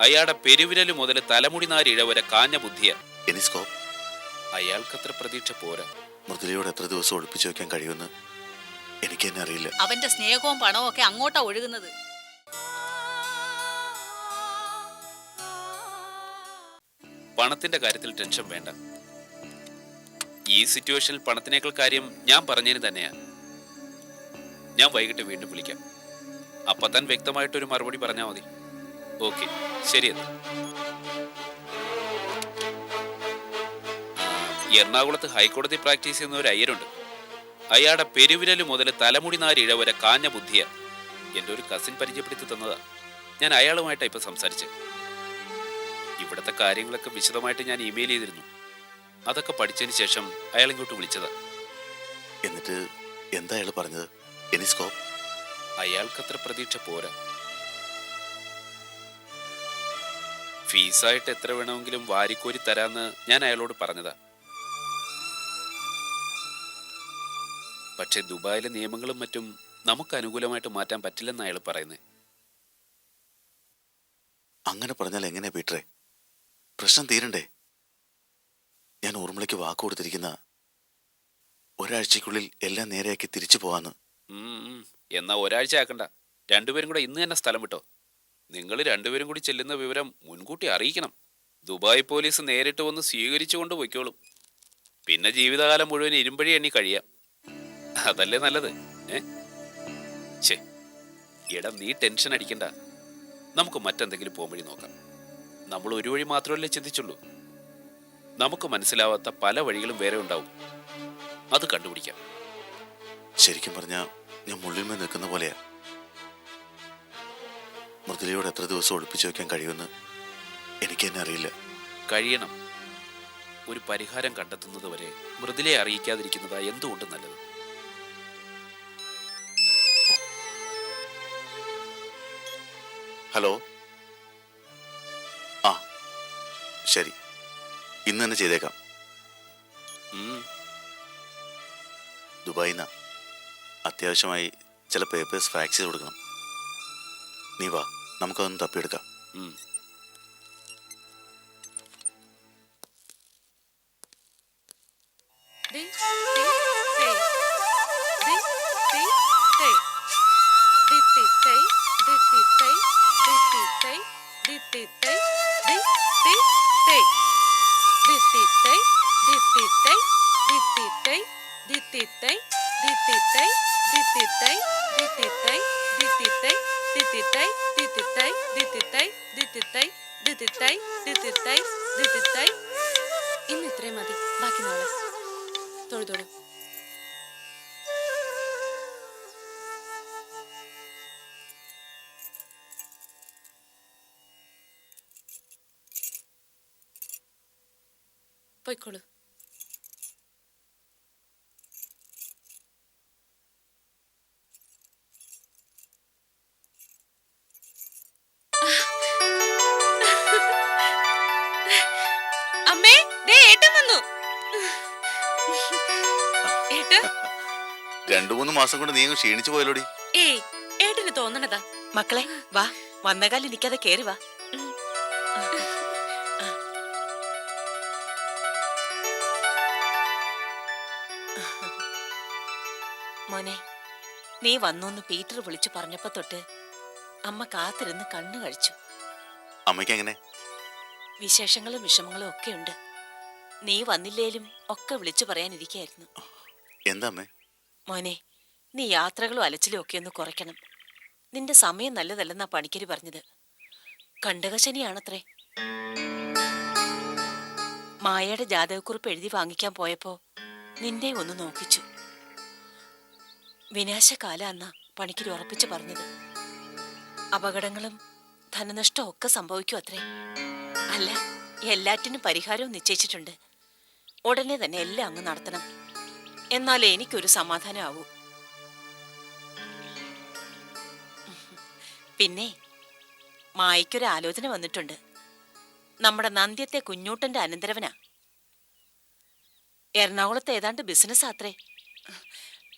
അയാളുടെ പെരുവിരൽ മുതൽ തലമുടി നാരിഴ വരെ കാഞ്ഞ ബുദ്ധിയ. എനിസ്കോ അയാൾക്കത്ര പ്രതീക്ഷ പോരാ. മൃദുലയോട് എത്ര ദിവസം ഒളിപ്പിച്ചു വെക്കാൻ കഴിയുമെന്ന് എനിക്ക് തന്നെ അറിയില്ല. അവന്റെ സ്നേഹവും പണവും ഒക്കെ അങ്ങോട്ടാ ഒഴുകുന്നത്. പണത്തിന്റെ കാര്യത്തിൽ ടെൻഷൻ വേണ്ട. ഈ സിറ്റുവേഷനിൽ പണത്തിനേക്കാൾ കാര്യം ഞാൻ പറഞ്ഞതിന് തന്നെയാ. ഞാൻ വൈകിട്ട് വീണ്ടും വിളിക്കാം. അപ്പൊ താൻ വ്യക്തമായിട്ടൊരു മറുപടി പറഞ്ഞാൽ മതി. ഓക്കെ ശരി എറണാകുളത്ത് ഹൈക്കോടതി പ്രാക്ടീസ് ചെയ്യുന്ന ഒരു അയ്യരുണ്ട്. അയാളുടെ പെരുവിരലു മുതൽ തലമുടി നാരിഴ വരെ കാഞ്ഞ ബുദ്ധിയ. എന്റെ ഒരു കസിൻ പരിചയപ്പെടുത്തി തന്നതാ. ഞാൻ അയാളുമായിട്ടാ ഇപ്പൊ സംസാരിച്ചത് ഇവിടുത്തെ കാര്യങ്ങളൊക്കെ വിശദമായിട്ട് ഞാൻ ഇമെയിൽ ചെയ്തിരുന്നു. അതൊക്കെ പഠിച്ചതിന് ശേഷം അയാൾ ഇങ്ങോട്ട് വിളിച്ചതാ. എന്നിട്ട് എന്താ അയാൾ പറഞ്ഞത്? സ്കോപ്പ് അയാൾക്കത്ര പ്രതീക്ഷ പോരാ. ഫീസായിട്ട് എത്ര വേണമെങ്കിലും വാരിക്കോരി തരാന്ന് ഞാൻ അയാളോട് പറഞ്ഞതാ. പക്ഷെ ദുബായിലെ നിയമങ്ങളും മറ്റും നമുക്ക് അനുകൂലമായിട്ട് മാറ്റാൻ പറ്റില്ലെന്ന് അയാൾ പറയുന്നത് അങ്ങനെ പറഞ്ഞാൽ എങ്ങനെയാ പീറ്ററെ? പ്രശ്നം തീരണ്ടേ? ഞാൻ ഊർമിളയ്ക്ക് വാക്ക് കൊടുത്തിരിക്കുന്ന ഒരാഴ്ചക്കുള്ളിൽ എല്ലാം നേരെയാക്കി തിരിച്ചു പോവാന്ന്. എന്നാ ഒരാഴ്ച ആക്കണ്ട രണ്ടുപേരും കൂടെ ഇന്ന് തന്നെ സ്ഥലം വിട്ടോ. നിങ്ങൾ രണ്ടുപേരും കൂടി ചെല്ലുന്ന വിവരം മുൻകൂട്ടി അറിയിക്കണം. ദുബായ് പോലീസ് നേരിട്ട് വന്ന് സ്വീകരിച്ചു കൊണ്ട് പൊയ്ക്കോളും. പിന്നെ ജീവിതകാലം മുഴുവൻ ഇരുമ്പഴി എണ്ണി കഴിയാം. അതല്ലേ നല്ലത് ഏ? ഛേ നീ ടെൻഷൻ അടിക്കണ്ട. നമുക്ക് മറ്റെന്തെങ്കിലും പോംവഴി നോക്കാം. നമ്മൾ ഒരു വഴി മാത്രമല്ലേ ചിന്തിച്ചുള്ളൂ. നമുക്ക് മനസ്സിലാവാത്ത പല വഴികളും വേറെ ഉണ്ടാവും. അത് കണ്ടുപിടിക്കാം. ശരിക്കും പറഞ്ഞാൽ ഞാൻ മുള്ളിന്മേൽ നിൽക്കുന്ന പോലെയാ. മൃദുലയോട് എത്ര ദിവസം ഒളിപ്പിച്ചു വെക്കാൻ കഴിയുമെന്ന് എനിക്ക് തന്നെ അറിയില്ല. കഴിയണം. ഒരു പരിഹാരം കണ്ടെത്തുന്നത് വരെ മൃദുലയെ അറിയിക്കാതിരിക്കുന്നതാ എന്തുകൊണ്ട് നല്ലത്? ഹലോ? ആ ശരി. ഇന്ന് തന്നെ ചെയ്തേക്കാം. ദുബായിന്ന. അത്യാവശ്യമായി ചില പേപ്പേഴ്സ് ഫാക്സ് ചെയ്ത് കൊടുക്കണം. നീ വാ നമുക്കതൊന്ന് തപ്പിയെടുക്കാം. ദിട്ടിത്തായി ഇന്ന് മതി. ബാക്കി നാളെ. തൊഴുതൊഴു പോയിക്കോളൂ. രണ്ടു മൂന്ന് മാസം കൊണ്ട് നീ ക്ഷീണിച്ചു പോയല്ലോടി. ഏയ് ഏട്ടന് തോന്നണതാ. മക്കളെ വാ. വന്നകാലം നിൽക്കാതെ കേറി വാ. മോനെ നീ വന്നൂന്ന് പീറ്റർ വിളിച്ചു പറഞ്ഞപ്പോ തൊട്ട് അമ്മ കാത്തിരുന്ന് കണ്ണു കഴിച്ചു. അമ്മയ്ക്ക് എങ്ങനെ വിശേഷങ്ങളും വിഷമങ്ങളും ഒക്കെ ഉണ്ട് നീ വന്നില്ലേലും ഒക്കെ വിളിച്ചു പറയാനിരിക്കായിരുന്നു. എന്താ അമ്മേ? മോനെ നീ യാത്രകളും അലച്ചിലും ഒക്കെ ഒന്ന് കുറയ്ക്കണം. നിന്റെ സമയം നല്ലതല്ലെന്നാ പണിക്കര് പറഞ്ഞത്. കണ്ടകശനിയാണത്രേ. മായയുടെ ജാതകക്കുറിപ്പ് എഴുതി വാങ്ങിക്കാൻ പോയപ്പോ നിന്നെ ഒന്ന് നോക്കിച്ചു. വിനാശകാല എന്നാ പണിക്കരി ഉറപ്പിച്ചു പറഞ്ഞത്. അപകടങ്ങളും ധനനഷ്ടവും ഒക്കെ സംഭവിക്കും അത്രേ. അല്ല എല്ലാറ്റിനും പരിഹാരവും നിശ്ചയിച്ചിട്ടുണ്ട്. ഉടനെ തന്നെ എല്ലാം അങ്ങ് നടത്തണം. എന്നാലേ എനിക്കൊരു സമാധാനമാവൂ. പിന്നെ മായയ്ക്കൊരു ആലോചന വന്നിട്ടുണ്ട്. നമ്മുടെ നന്ദ്യത്തെ കുഞ്ഞൂട്ടന്റെ അനന്തരവനാ എറണാകുളത്ത് ഏതാണ്ട് ബിസിനസ് ആത്രേ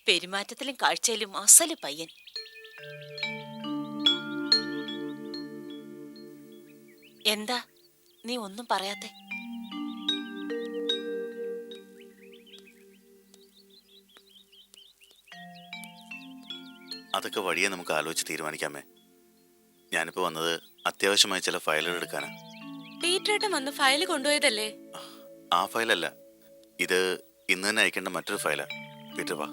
പെരുമാറ്റത്തിലും കാഴ്ചയിലും അസൽ പയ്യൻ. എന്താ? നീ ഒന്നും പറയാത്തെ? അതൊക്കെ വഴിയെ നമുക്ക് ആലോചിച്ച് തീരുമാനിക്കാമേ. ഞാനിപ്പോ വന്നത് അത്യാവശ്യമായ ചില ഫയലുകൾ എടുക്കാനാ. പീറ്ററേട്ടൻ വന്ന് ഫയൽ കൊണ്ടുപോയതല്ലേ? ആ ഫയലല്ല. ഇത് ഇന്ന് തന്നെ അയക്കേണ്ട മറ്റൊരു ഫയലാ. പീറ്റർ വാ.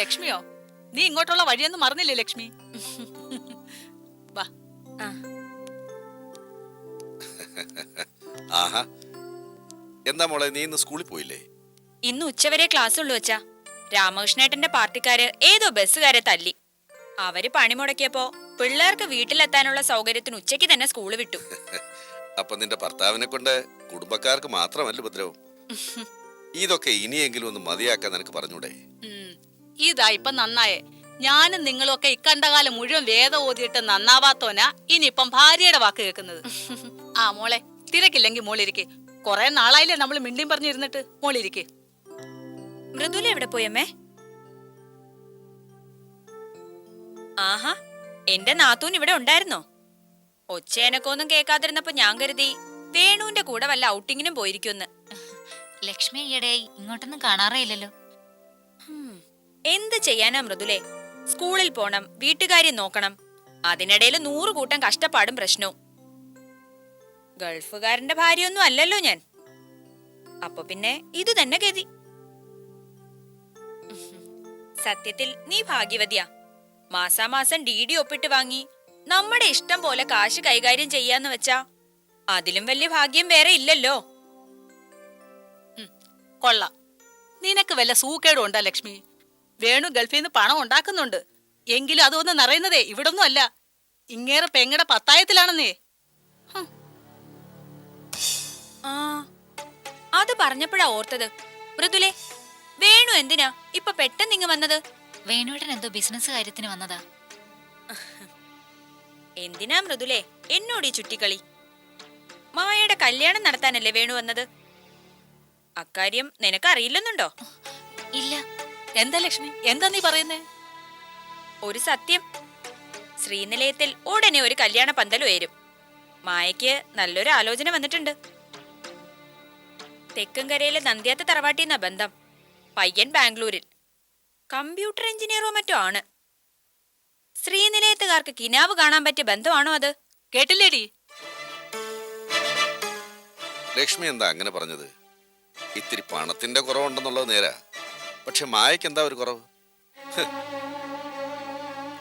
ലക്ഷ്മിയോ? നീ ഇങ്ങോട്ടുള്ള വഴിയൊന്നും മറന്നില്ലേ ലക്ഷ്മി? വാ. ആഹാ. എന്താ മോളെ നീ ഇന്ന് സ്കൂളിൽ പോയില്ലേ? ഇന്ന് ഉച്ചവരെ ക്ലാസ് ഉള്ളു വെച്ചാ രാമകൃഷ്ണേട്ടന്റെ പാർട്ടിക്കാര് ഏതോ ബസ്സുകാരെ തല്ലി. അവർ പണി മുടക്കിയപ്പോ പിള്ളേർക്ക് വീട്ടിലെത്താനുള്ള സൗകര്യത്തിന് ഉച്ചയ്ക്ക് തന്നെ സ്കൂൾ വിട്ടു. അപ്പൊ നിന്റെ ഭർത്താവിനെ കൊണ്ട് കുടുംബക്കാർക്ക് മാത്രമല്ല ഉപദ്രവം? ഇതൊക്കെ ഇനിയെങ്കിലും ഒന്ന് മതിയാക്കാൻ നിനക്ക് പറഞ്ഞൂടെ. ഇതാ ഇപ്പൊ നന്നായേ. ഞാനും നിങ്ങളൊക്കെ ഇക്കണ്ട കാലം മുഴുവൻ വേദം ഓതിയിട്ട് നന്നാവാത്തോനാ ഇനിയിപ്പം ഭാര്യയുടെ വാക്ക് കേൾക്കുന്നത്. ആ മോളെ തിരക്കില്ലെങ്കിൽ മോളിരിക്കെ കൊറേ നാളായില്ലേ നമ്മൾ മിണ്ടിയും പറഞ്ഞിരുന്നിട്ട്. മോളിരിക്കെ മൃദുല എവിടെ പോയമ്മേ ആഹാ എന്റെ നാത്തൂൻ ഇവിടെ ഉണ്ടായിരുന്നോ? ഒച്ചേനക്കൊന്നും കേൾക്കാതിരുന്നപ്പോ ഞാൻ കരുതി വേണുവിന്റെ കൂടെ വല്ല ഔട്ടിങ്ങിനും പോയിരിക്കുമെന്ന്. ലക്ഷ്മി ഈയിടെ ഇങ്ങോട്ടൊന്നും കാണാറേ ഇല്ലല്ലോ. ഹും, എന്ത് ചെയ്യാനാ മൃദുലേ? സ്കൂളിൽ പോണം വീട്ടുകാര്യം നോക്കണം. അതിനിടയിൽ നൂറുകൂട്ടം കഷ്ടപ്പാടും പ്രശ്നവും. ഗൾഫുകാരന്റെ ഭാര്യയൊന്നും അല്ലല്ലോ ഞാൻ. അപ്പൊ പിന്നെ ഇത് തന്നെ ഗതി. സത്യത്തിൽ നീ ഭാഗ്യവതിയാ. മാസാമാസം ഡി ഡി ഒപ്പിട്ട് വാങ്ങി നമ്മുടെ ഇഷ്ടം പോലെ കാശ് കൈകാര്യം ചെയ്യാന്ന് വെച്ചാ അതിലും വലിയ ഭാഗ്യം വേറെ ഇല്ലല്ലോ. കൊള്ളാം. നിനക്ക് വല്ല സൂക്കേടും ഉണ്ടാ ലക്ഷ്മി? വേണു ഗൾഫിൽ നിന്ന് പണം ഉണ്ടാക്കുന്നുണ്ട്. എങ്കിലും അതൊന്നും നിറയുന്നതേ ഇവിടൊന്നും അല്ല ഇങ്ങേറെ പെങ്ങടെ പത്തായത്തിലാണെന്നേ. ആ അത് പറഞ്ഞപ്പോഴാ ഓർത്തത്. മൃദുലെ വേണു എന്തിനാ ഇപ്പൊ പെട്ടെന്ന് ഇങ്ങ് വന്നത്? വേണുവേട്ടൻ എന്തോ ബിസിനസ് കാര്യത്തിന് വന്നതാ. എന്തിനാ മൃദുലേ എന്നോട് ഈ ചുറ്റിക്കളി? മായയുടെ കല്യാണം നടത്താനല്ലേ വേണു വന്നത്? അക്കാര്യം നിനക്ക് നിനക്കറിയില്ലെന്നുണ്ടോ? ഇല്ല. എന്താ ലക്ഷ്മി? എന്താ നീ പറയുന്നേ? ഒരു സത്യം. ശ്രീനിലയത്തിൽ ഉടനെ ഒരു കല്യാണ പന്തൽ ഉയരും. മായയ്ക്ക് നല്ലൊരു ആലോചന വന്നിട്ടുണ്ട്. തെക്കുംകരയിലെ നന്ദ്യാത്ത തറവാട്ടിന്ന ബന്ധം. പയ്യൻ ബാംഗ്ലൂരിൽ. കമ്പ്യൂട്ടർ എഞ്ചിനീയറോ മറ്റോ ആണ്. ശ്രീനിലയത്തുകാർക്ക് കിനാവ് കാണാൻ പറ്റിയ ബന്ധമാണോ അത്? കേട്ടില്ലേടി? ലക്ഷ്മി എന്താ അങ്ങനെ പറഞ്ഞത്? ഇത്തിരി പണത്തിന്റെ കുറവുണ്ടെന്നുള്ളത് നേരാ. പക്ഷെ മായയ്ക്ക് എന്താ ഒരു കുറവ്.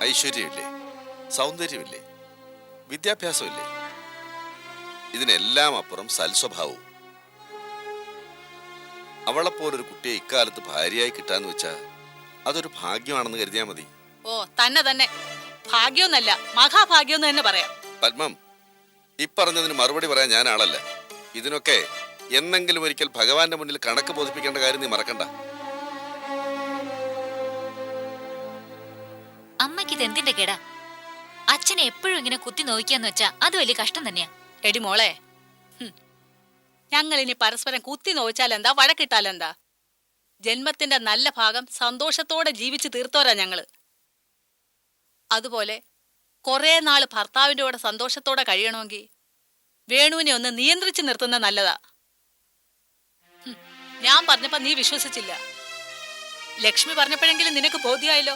ഐശ്വര്യമില്ലേ? സൗന്ദര്യമില്ലേ? വിദ്യാഭ്യാസമില്ലേ? ഇതിനെല്ലാം അപ്പുറം സൽസ്വഭാവവും. അവളെപ്പോലൊരു കുട്ടിയെ ഇക്കാലത്ത് ഭാര്യയായി കിട്ടാന്ന് വെച്ചാ അതൊരു ഭാഗ്യമാണെന്ന് കരുതിയാ മതി. ഓ തന്നെ തന്നെ. ഭാഗ്യമൊന്നല്ല മഹാഭാഗ്യം തന്നെ പറയാം. പത്മം ഇപ്പറഞ്ഞതിന് മറുപടി പറയാൻ ഞാൻ ആളല്ല ഇതിനൊക്കെ എന്നെങ്കിലും ഒരിക്കൽ ഭഗവാന്റെ മുന്നിൽ കണക്ക് ബോധിപ്പിക്കേണ്ട കാര്യം നീ മറക്കണ്ട. അമ്മയ്ക്ക് ഇത് എന്തിന്റെ കേടാ? അച്ഛനെ എപ്പോഴും ഇങ്ങനെ കുത്തി നോക്കിയാന്ന് വെച്ചാ അത് വലിയ കഷ്ടം തന്നെയാ. എടി മോളെ ഞങ്ങൾ ഇനി പരസ്പരം കുത്തി വഴക്കിട്ടാൽ എന്താ ജന്മത്തിന്റെ നല്ല ഭാഗം സന്തോഷത്തോടെ ജീവിച്ചു തീർത്തോരാ ഞങ്ങൾ. അതുപോലെ കൊറേ നാൾ ഭർത്താവിന്റെ കൂടെ സന്തോഷത്തോടെ കഴിയണമെങ്കിൽ വേണുവിനെ ഒന്ന് നിയന്ത്രിച്ചു നിർത്തുന്ന നല്ലതാ. ഞാൻ പറഞ്ഞപ്പോ നീ വിശ്വസിച്ചില്ല. ലക്ഷ്മി പറഞ്ഞപ്പോഴെങ്കിലും നിനക്ക് ബോധ്യമായല്ലോ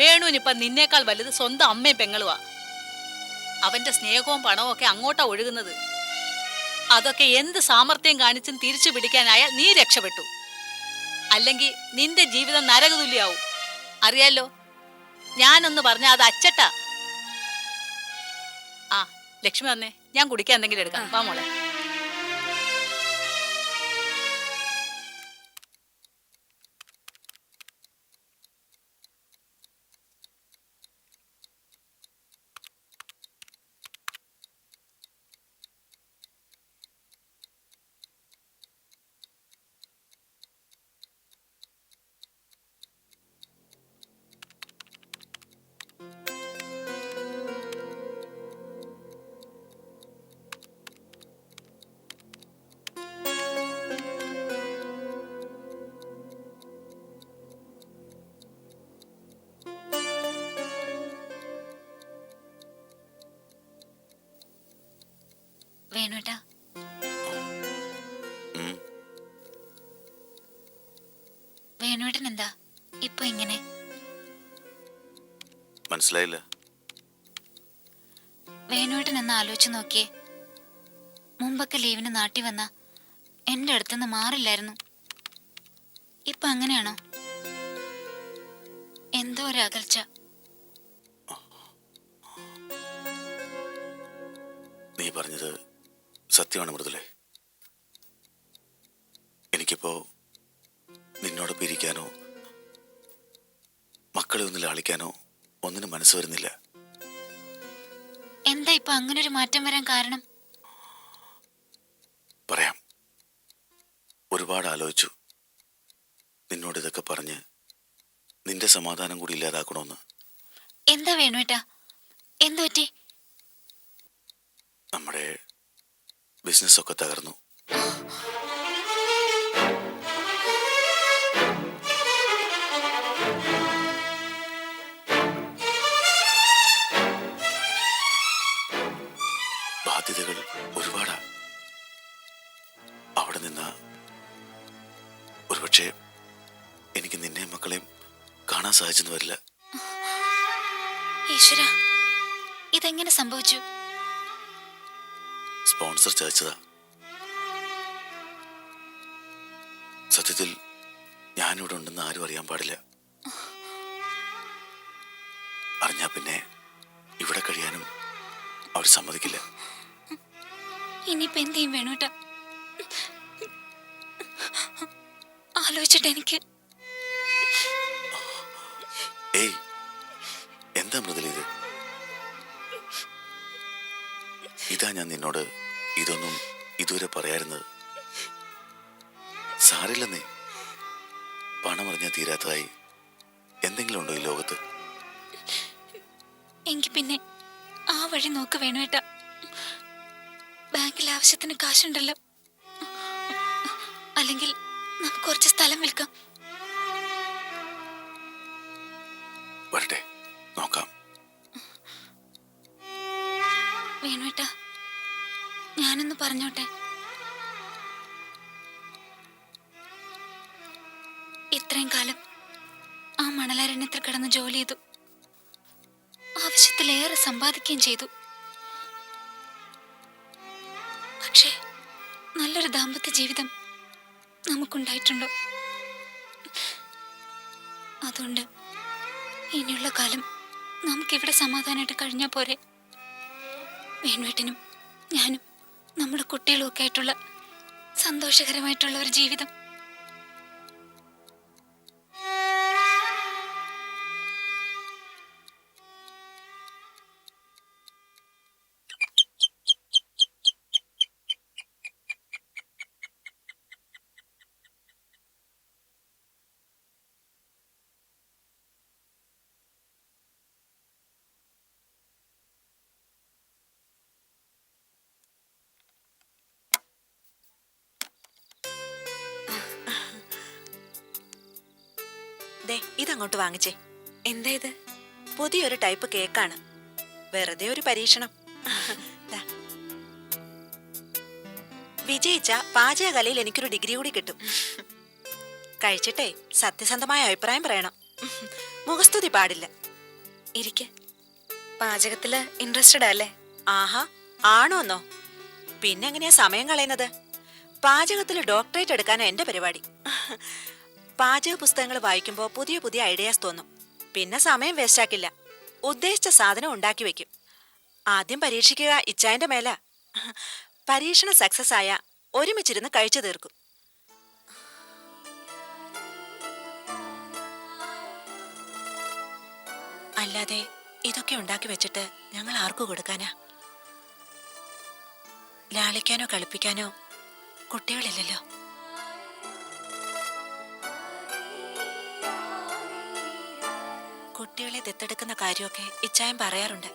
വേണുവിനിപ്പം നിന്നേക്കാൾ വലുത് സ്വന്തം അമ്മയും പെങ്ങളുവാ. അവന്റെ സ്നേഹവും പണവും ഒക്കെ അങ്ങോട്ടാ ഒഴുകുന്നത്. അതൊക്കെ എന്ത് സാമർത്ഥ്യം കാണിച്ചും തിരിച്ചു പിടിക്കാനായാൽ നീ രക്ഷപ്പെട്ടു. അല്ലെങ്കിൽ നിന്റെ ജീവിതം നരകതുല്യാവും. അറിയാലോ? ഞാനൊന്ന് പറഞ്ഞ അത് അച്ചട്ടാ. ആ ലക്ഷ്മി വന്നേ. ഞാൻ കുടിക്കാൻ എന്തെങ്കിലും എടുക്കാം. വാ മോളെ. ഇങ്ങനെ മനസ്സിലായില്ല. വേണുവേട്ടൻ എന്ന് ആലോചിച്ച് നോക്കിയേ. മുമ്പൊക്കെ ലീവിന് നാട്ടി വന്ന എന്റെ അടുത്തുനിന്ന് മാറില്ലായിരുന്നു. ഇപ്പൊ അങ്ങനെയാണോ? എന്തോ ഒരു അകൽച്ച. നീ പറഞ്ഞത് സത്യമാണ് മൃദുലേ. എനിക്കിപ്പോ നിന്നോട് പിരിക്കാനോ മക്കളെ ഒന്ന് ലാളിക്കാനോ ഒന്നിനും മനസ്സ് വരുന്നില്ല. എന്താ ഇപ്പൊ അങ്ങനെ ഒരു മാറ്റം വരാൻ കാരണം? പറയാം. ഒരുപാട് ആലോചിച്ചു. നിന്നോട് ഇതൊക്കെ പറഞ്ഞ് നിന്റെ സമാധാനം കൂടി ഇല്ലാതാക്കണമെന്ന് എന്താ വേണുവേട്ടാ എന്തു പറ്റി? നമ്മുടെ ബിസിനസ്സൊക്കെ തകർന്നു. സാധിച്ചെന്ന് വരില്ല. ഈശ്വര ഇതെങ്ങനെ സംഭവിച്ചു? സ്പോൺസർ ചതച്ചതാ. സത്യത്തിൽ ഞാനിവിടെ ഉണ്ടെന്ന് ആരും അറിയാൻ പാടില്ല. അറിഞ്ഞാ പിന്നെ ഇവിടെ കഴിയാനും അവർ സമ്മതിക്കില്ല. ഇനിയിപ്പോ എന്ത് ചെയ്യും വേണുവേട്ടാ ആലോചിച്ചിട്ട് എനിക്ക് എന്താ മൃദുല ഇത് ഇതാ ഞാൻ നിന്നോട് ഇതൊന്നും ഇതുവരെ പറയാറുന്നത്. സാറില്ലെന്നേ പണം അറിഞ്ഞ തീരാത്തതായി. എന്തെങ്കിലും ഉണ്ടോ ഈ ലോകത്ത്? എങ്കിൽ പിന്നെ ആ വഴി നോക്ക് വേണേട്ടാ ബാങ്കിൽ ആവശ്യത്തിന് കാശുണ്ടല്ലോ. അല്ലെങ്കിൽ നമുക്ക് കുറച്ച് സ്ഥലം വിൽക്കാം. വരട്ടെ. നോക്കാം. വേണുവേട്ടാ ഞാനൊന്ന് പറഞ്ഞോട്ടെ. ഇത്രയും കാലം ആ മണലാരണ്യത്തിൽ കിടന്ന് ജോലി ചെയ്തു. ആവശ്യത്തിലേറെ സമ്പാദിക്കുകയും ചെയ്തു. പക്ഷേ നല്ലൊരു ദാമ്പത്യ ജീവിതം നമുക്കുണ്ടായിട്ടുണ്ടോ? അതുകൊണ്ട് ഇനിയുള്ള കാലം നമുക്കിവിടെ സമാധാനമായിട്ട് കഴിഞ്ഞാൽ പോരെ. വേണുവേട്ടനും ഞാനും നമ്മുടെ കുട്ടികളും ഒക്കെ ആയിട്ടുള്ള സന്തോഷകരമായിട്ടുള്ള ഒരു ജീവിതം. ദേ ഇതങ്ങോട്ട് വാങ്ങിച്ചേ. എന്താ ഇത്? പുതിയൊരു ടൈപ്പ് കേക്കാണ്. വെറുതെ ഒരു പരീക്ഷണം. വിജയിച്ച പാചകകലയിൽ എനിക്കൊരു ഡിഗ്രി കൂടി കിട്ടും. കഴിച്ചിട്ടേ സത്യസന്ധമായ അഭിപ്രായം പറയണം. മുഖസ്തുതി പാടില്ല. ഇരിക്ക. പാചകത്തിൽ ഇൻട്രസ്റ്റഡ് അല്ലേ? ആഹാ ആണോന്നോ പിന്നെ എങ്ങനെയാ സമയം കളയുന്നത്? പാചകത്തിൽ ഡോക്ടറേറ്റ് എടുക്കാനാ എന്റെ പരിപാടി. പാചക പുസ്തകങ്ങൾ വായിക്കുമ്പോൾ പുതിയ പുതിയ ഐഡിയാസ് തോന്നും. പിന്നെ സമയം വേസ്റ്റ് ആക്കില്ല. ഉദ്ദേശിച്ച സാധനം ഉണ്ടാക്കി വെക്കും. ആദ്യം പരീക്ഷിക്കുക ഇച്ചായന്റെ മേല. പരീക്ഷണം സക്സസ് ആയ ഒരുമിച്ചിരുന്ന് കഴിച്ചു തീർക്കും. അല്ലാതെ ഇതൊക്കെ ഉണ്ടാക്കി വെച്ചിട്ട് ഞങ്ങൾ ആർക്കു കൊടുക്കാനാ? ലാളിക്കാനോ കളിപ്പിക്കാനോ കുട്ടികളില്ലല്ലോ. കുട്ടികളെ ദത്തെടുക്കുന്ന കാര്യമൊക്കെ ഇച്ചായം പറയാറുണ്ട്.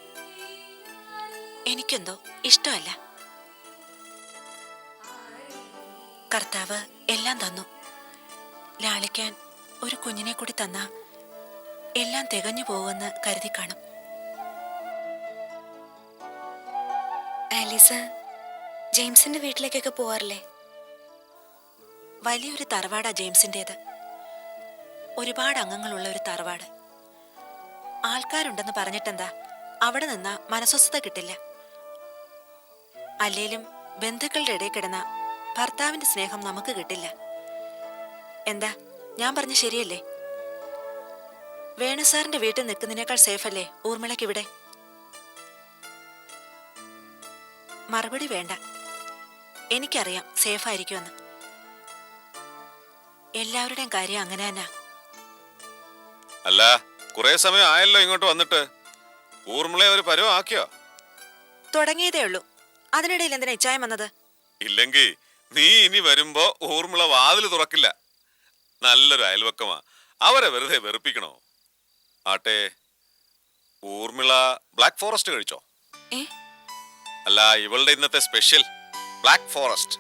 എനിക്കെന്തോ ഇഷ്ടമല്ല. കർത്താവ് എല്ലാം തന്നു. ലാളിക്കാൻ ഒരു കുഞ്ഞിനെ കൂടി തന്ന എല്ലാം തികഞ്ഞു പോകുമെന്ന് കരുതി കാണും. ആലീസ് ജെയിംസിന്റെ വീട്ടിലേക്കൊക്കെ പോവാറില്ലേ? വലിയൊരു തറവാടാ ജെയിംസിന്റെത് ഒരുപാട് അംഗങ്ങളുള്ള ഒരു തറവാട്. ആൾക്കാരുണ്ടെന്ന് പറഞ്ഞിട്ടെന്താ? അവിടെ നിന്ന മനസ്വസ്ഥത കിട്ടില്ല. അല്ലേലും ബന്ധുക്കളുടെ ഇടയിൽ കിടന്ന ഭർത്താവിന്റെ സ്നേഹം നമുക്ക് കിട്ടില്ല. എന്താ? ഞാൻ പറഞ്ഞ ശരിയല്ലേ? വേണുസാറിന്റെ വീട്ടിൽ നിൽക്കുന്നതിനേക്കാൾ സേഫല്ലേ ഊർമിളയ്ക്ക് ഇവിടെ? മറുപടി വേണ്ട. എനിക്കറിയാം സേഫായിരിക്കുമെന്ന്. എല്ലാവരുടെയും കാര്യം അങ്ങനെ തന്നെ. കുറെ സമയം ആയല്ലോ ഇങ്ങോട്ട് വന്നിട്ട്. ഊർമിളെ ഒരു പരവ് ആക്കിയോ തുടങ്ങിയതേ ഉള്ളൂ. അതിനിടയിൽ എന്തിനാ ഇച്ചായം വന്നത്? ഇല്ലെങ്കിൽ നീ ഇനി വരുമ്പോ ഊർമിള വാതിൽ തുറക്കില്ല. നല്ലൊരു അയൽവക്കമാ. അവരെ വെറുതെ വെറുപ്പിക്കണോ? ആട്ടെ ഊർമിള ബ്ലാക്ക് ഫോറസ്റ്റ് കഴിച്ചോ? അല്ല ഇവളുടെ ഇന്നത്തെ സ്പെഷ്യൽ ബ്ലാക്ക് ഫോറസ്റ്റ്.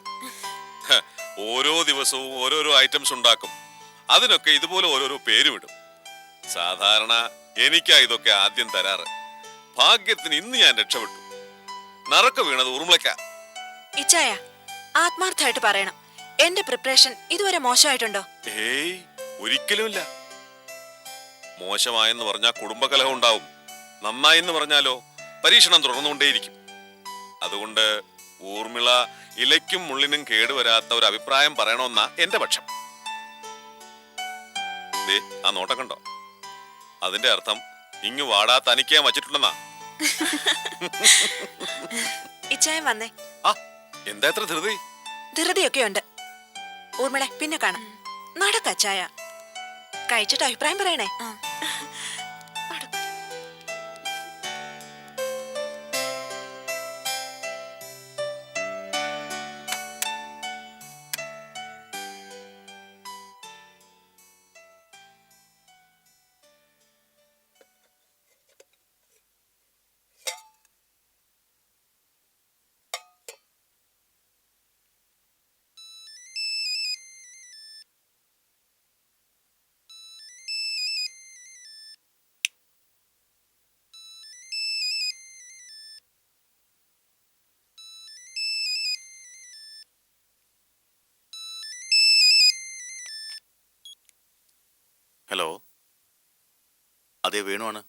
ഓരോ ദിവസവും ഓരോരോ ഐറ്റംസ് ഉണ്ടാക്കും. അതിനൊക്കെ ഇതുപോലെ ഓരോരോ പേര് വിടും സാധാരണ എനിക്കാ ഇതൊക്കെ ആദ്യം തരാറ്. ഭാഗ്യത്തിന് ഇന്ന് ഞാൻ രക്ഷപ്പെട്ടു. നറക്ക് വീണത് ഉറുമ്പളക്ക ഇച്ചായ ആത്മാർത്ഥമായിട്ട് പറയണം. എന്റെ പ്രിപ്പറേഷൻ ഇതുവരെ മോശമായിട്ടുണ്ടോ? ഏയ് ഒരിക്കലുമില്ല. മോശമായെന്ന് പറഞ്ഞാൽ കുടുംബകലഹം ഉണ്ടാവും. നന്നായെന്ന് പറഞ്ഞാലോ പരീക്ഷണം തുടർന്നുകൊണ്ടേയിരിക്കും. അതുകൊണ്ട് ഊർമിള ഇലയ്ക്കും മുള്ളിനും കേടുവരാത്ത ഒരു അഭിപ്രായം പറയണമെന്നാ എന്റെ പക്ഷം. ആ നോട്ടം കണ്ടോ? അതിന്റെ അർത്ഥം ഇങ്ങ് വാടാ തനിക്കേ വച്ചിട്ടുണ്ടെന്നാ. ഇച്ചായം വന്നേ. ആ എന്താ എത്ര ധൃതി? ധൃതിയൊക്കെ ഉണ്ട്. ഊർമിളെ പിന്നെ കാണാം. നടക്ക അച്ചായ. കഴിച്ചിട്ട് അഭിപ്രായം പറയണേ. ഹലോ. അതെ വേണുവാണ്.